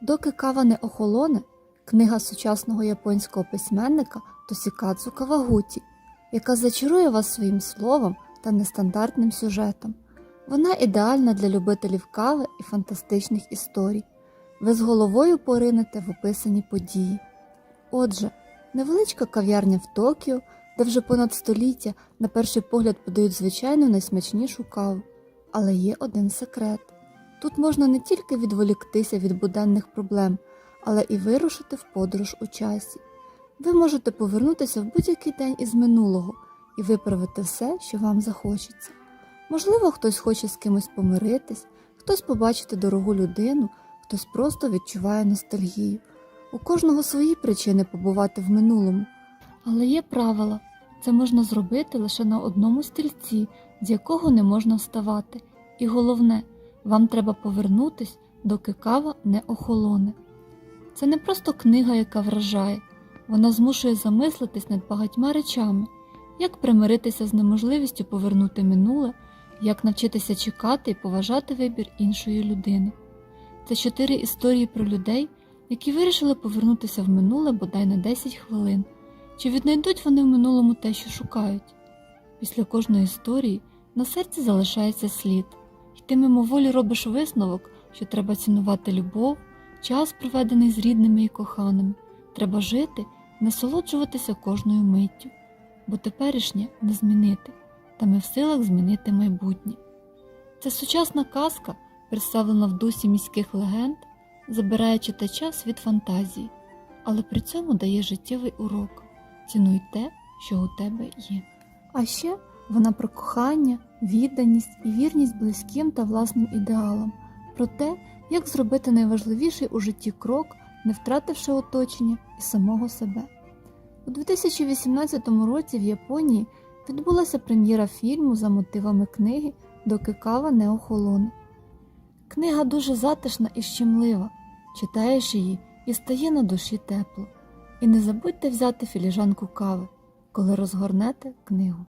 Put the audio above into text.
Доки кава не охолоне книга сучасного японського письменника Тосікадзу Кавагуті, яка зачарує вас своїм словом та нестандартним сюжетом. Вона ідеальна для любителів кави і фантастичних історій. Ви з головою поринете в описані події. Отже, невеличка кав'ярня в Токіо, де вже понад століття на перший погляд подають звичайну найсмачнішу каву. Але є один секрет. Тут можна не тільки відволіктися від буденних проблем, але і вирушити в подорож у часі. Ви можете повернутися в будь-який день із минулого і виправити все, що вам захочеться. Можливо, хтось хоче з кимось помиритись, хтось побачити дорогу людину, хтось просто відчуває ностальгію. У кожного свої причини побувати в минулому. Але є правила це можна зробити лише на одному стільці, з якого не можна вставати. І головне, вам треба повернутись, доки кава не охолоне. Це не просто книга, яка вражає, вона змушує замислитись над багатьма речами, як примиритися з неможливістю повернути минуле, як навчитися чекати і поважати вибір іншої людини. Це чотири історії про людей, які вирішили повернутися в минуле бодай на 10 хвилин. Чи віднайдуть вони в минулому те, що шукають? Після кожної історії на серці залишається слід, і ти мимоволі робиш висновок, що треба цінувати любов, час, проведений з рідними і коханими, треба жити, насолоджуватися кожною миттю, бо теперішнє не змінити, та ми в силах змінити майбутнє. Це сучасна казка, представлена в дусі міських легенд, забирає читача світ фантазії, але при цьому дає життєвий урок. Цінуй те, що у тебе є. А ще вона про кохання, відданість і вірність близьким та власним ідеалам, про те, як зробити найважливіший у житті крок, не втративши оточення і самого себе. У 2018 році в Японії відбулася прем'єра фільму за мотивами книги Доки кава не охолоне. Книга дуже затишна і щемлива. Читаєш її і стає на душі тепло. І не забудьте взяти філіжанку кави, коли розгорнете книгу.